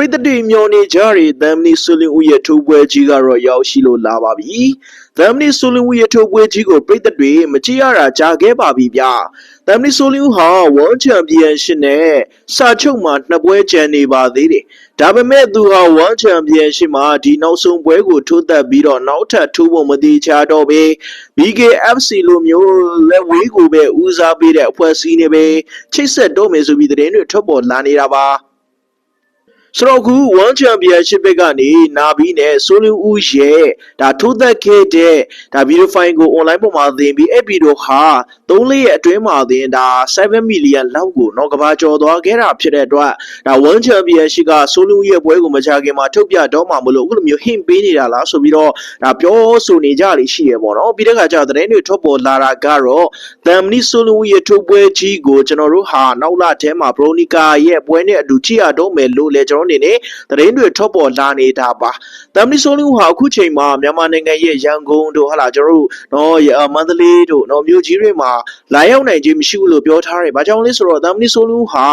ရိသတ်တွေမျောနေကြတဲ့သမ်မနီဆူလင်ဦးရဲ့ထိုးပွဲကြီးကတော့ရောက်ရှိလို့လာပါပြီ။သမ်မနီဆူလင်ဦးရဲ့ထိုးပွဲကြီးကိုပရိသတ်တွေမကြည့်ရတာကြာခဲ့ပါပြီဗျ။သမ်မနီဆူလင်ဦးဟာဝမ်ချန်ပီယံရှစ်နဲ့စာချုပ်မှာနှစ်ပွဲကျန်နေပါသေးတယ်။ဒါပေမဲ့သူဟာဝမ်ချန်ပီယံရှစ်မှာဒီနောက်ဆုံးပွဲကိုထိုးသက်ပြီးတော့နောက်ထပ်ထိုးဖို့မသေးချာတော့ပဲ BKFC လိုမျိုးလက်ဝေးကိုပဲဦးစားပေးတဲ့အဖွဲ့အစည်းနဲ့ပဲချိတ်ဆက်တော့မယ်ဆိုပြီးသတင်းတွေထွက်ပေါ်လာနေတာပါ။ ဆိုတော့အခု1 championship ဘက်ကနေနာဘီနဲ့ဆိုလူဦးရဲ့ဒါထိုးသက်ခဲ့တဲ့ဒါဗီဒီယိုဖိုင်ကို online ပေါ်မှာသင်ပြီးအဲ့ဗီဒီယိုဟာ3လေးရဲ့အတွင်းမှာသင်ဒါ7 million လောက်ကိုတော့ကဘာကျော်သွားခဲ့တာဖြစ်တဲ့အတွက်ဒါ1 championship ကဆိုလူရဲ့ပွဲကိုမကြခင်မှာထုတ်ပြတော့မှာမလို့အခုလိုမျိုး hint ပေးနေတာလားဆိုပြီးတော့ဒါပြောဆိုနေကြလိရှိရပေါ့နော်ပြီးတဲ့ခါကျတော့သတင်းတွေထွက်ပေါ်လာတာကတော့သမ်မနီဆိုလူရဲ့ထုတ်ပွဲကြီးကိုကျွန်တော်တို့ဟာနောက်လထဲမှာဘရိုနီကာရဲ့ပွဲနဲ့အတူကြည့်ရတော့မယ်လို့လည်းကျွန်တော်အနေနဲ့သတင်းတွေထွက်ပေါ်လာနေတာပါသမ်မနီဆိုလူဟာအခုချိန်မှာမြန်မာနိုင်ငံရဲ့ရန်ကုန်တို့ဟာလာကျွန်တော်တို့နော်ရမန္တလေးတို့နော်မြို့ကြီးတွေမှာလာရောက်နိုင်ခြင်းမရှိဘူးလို့ပြောထားတယ်။ဘာကြောင့်လဲဆိုတော့သမ်မနီဆိုလူဟာ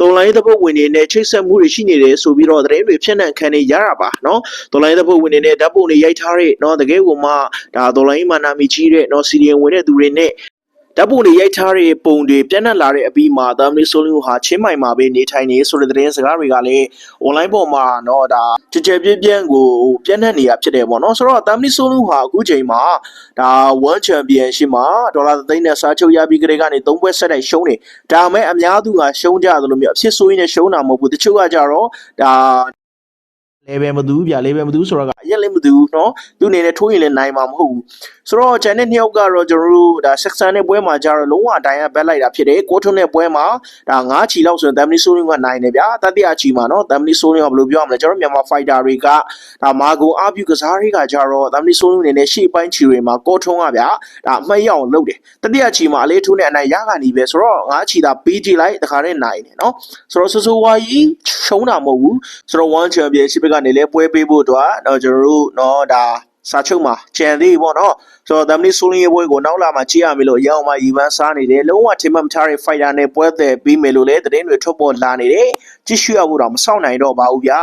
တုံလိုင်းသဘုတ်ဝင်တွေနဲ့ချိတ်ဆက်မှုတွေရှိနေတယ်ဆိုပြီးတော့သတင်းတွေဖြစ်နှံခံနေရတာပါနော်တုံလိုင်းသဘုတ်ဝင်တွေနဲ့ဓာတ်ပုံတွေရိုက်ထားတဲ့နော်တကယ်ကိုမှဒါတုံလိုင်းမာနာမီကြီးတဲ့နော်စီရီယံဝင်တဲ့သူတွေနဲ့ ဓာတ်ပုံတွေရိုက်ထားတဲ့ပုံတွေပြန့်နှံ့လာတဲ့အပြီးမှာသမီးဆိုလူဟာချင်းမိုင်မှာပဲနေထိုင်နေဆိုတဲ့သတင်းစကားတွေကလည်း online ပေါ်မှာတော့ဒါကြကြပြည့်ပြန့်ကိုပြန့်နှံ့နေတာဖြစ်တယ်ပေါ့နော်ဆိုတော့သမီးဆိုလူဟာအခုချိန်မှာဒါ World Championship မှာဒေါ်လာသိန်းနဲ့စားချုပ်ရပြီးကြတဲ့ကနေ၃ပွဲဆက်တိုက်ရှုံးတယ်ဒါမဲ့အများသူကရှုံးကြသလိုမျိုးအဖြစ်ဆိုးရင်းနဲ့ရှုံးတာမဟုတ်ဘူးတချို့ကကြတော့ဒါ level မတူဘူးဗျာ level မတူဘူးဆိုတော့ကအရင်လည်းမတူဘူးเนาะသူအနေနဲ့ထိုးရင်လည်းနိုင်မှာမဟုတ်ဘူးဆိုတော့ဂျန်နဲ့နှစ်ယောက်ကတော့ကျွန်တော်တို့ဒါ section နဲ့ပွဲမှာကြတော့လုံးဝအတိုင်းအဘက်လိုက်တာဖြစ်တယ်ကိုထွန်းနဲ့ပွဲမှာဒါ9ချီလောက်ဆိုရင်တမ်မနီဆိုးလင်းကနိုင်တယ်ဗျာတတိယချီမှာเนาะတမ်မနီဆိုးလင်းကဘယ်လိုပြောရမလဲကျွန်တော်မြန်မာ fighter တွေကဒါမာဂုံအပြုကစားတွေကကြတော့တမ်မနီဆိုးလင်းအနေနဲ့ရှေ့ပိုင်းချီတွေမှာကိုထွန်းကဗျာဒါအမှတ်ရအောင်လုပ်တယ်တတိယချီမှာအလေးထိုးနဲ့အနိုင်ရကနေပဲဆိုတော့9ချီသာပေးကြည့်လိုက်တခါနဲ့နိုင်တယ်เนาะဆိုတော့ဆူဆူဝါကြီးရှုံးတာမဟုတ်ဘူးဆိုတော့ one championship က ကကနေလဲပွဲပေးဖို့အတွက်တော့ကျွန်တော်တို့တော့ဒါစာချုပ်မှာကြံသေးပေါ့နော်ဆိုတော့ Dominic Soling ရဲ့ပွဲကိုနောက်လာမှာကြည့်ရမယ်လို့အရောင်းမှာရီဗန်းစားနေတယ်လုံးဝထိမမထားတဲ့ fighter နဲ့ပွဲသည်ပြီးမယ်လို့လည်းသတင်းတွေထွက်ပေါ်လာနေတယ်ကြည့်ရှုရဖို့တော့မဆောင်နိုင်တော့ပါဘူးဗျာ